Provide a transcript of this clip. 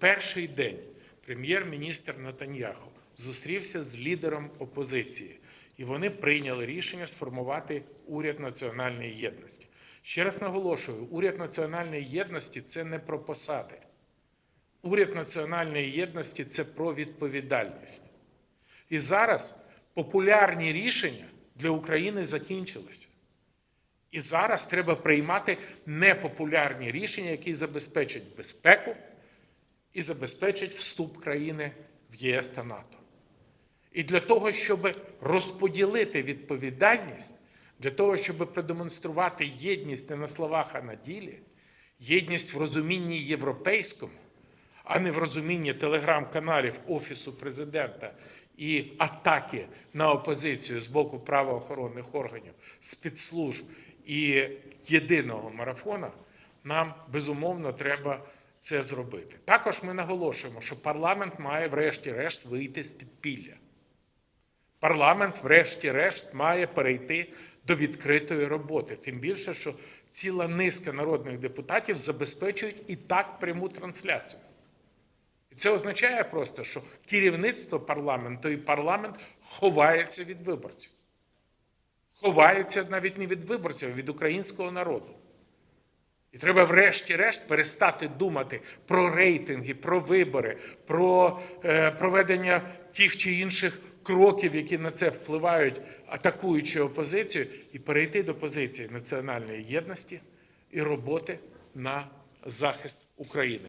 перший день прем'єр-міністр Натаньяху зустрівся з лідером опозиції, і вони прийняли рішення сформувати уряд національної єдності. Ще раз наголошую: уряд національної єдності це не про посади. Уряд національної єдності це про відповідальність. І зараз популярні рішення для України закінчилися. І зараз треба приймати непопулярні рішення, які забезпечать безпеку і забезпечать вступ країни в єС та НАТО. І для того, щоб розподілити відповідальність, для того, щоб продемонструвати єдність не на словах, а на ділі, єдність в розумінні європейському, а не в розумінні телеграм-каналів Офісу президента і атаки на опозицію з боку правоохоронних органів, спецслужб і єдиного марафона, нам безумовно треба це зробити. Також ми наголошуємо, що парламент має, врешті-решт, вийти з підпілля. Парламент, врешті-решт, має перейти до відкритої роботи. Тим більше, що ціла низка народних депутатів забезпечують і так пряму трансляцію. І це означає просто, що керівництво парламенту і парламент ховається від виборців. Ховається навіть не від виборців, а від українського народу. І треба, врешті-решт, перестати думати про рейтинги, про вибори, про е, проведення тих чи інших кроків, які на це впливають, атакуючи опозицію, і перейти до позиції національної єдності і роботи на захист України.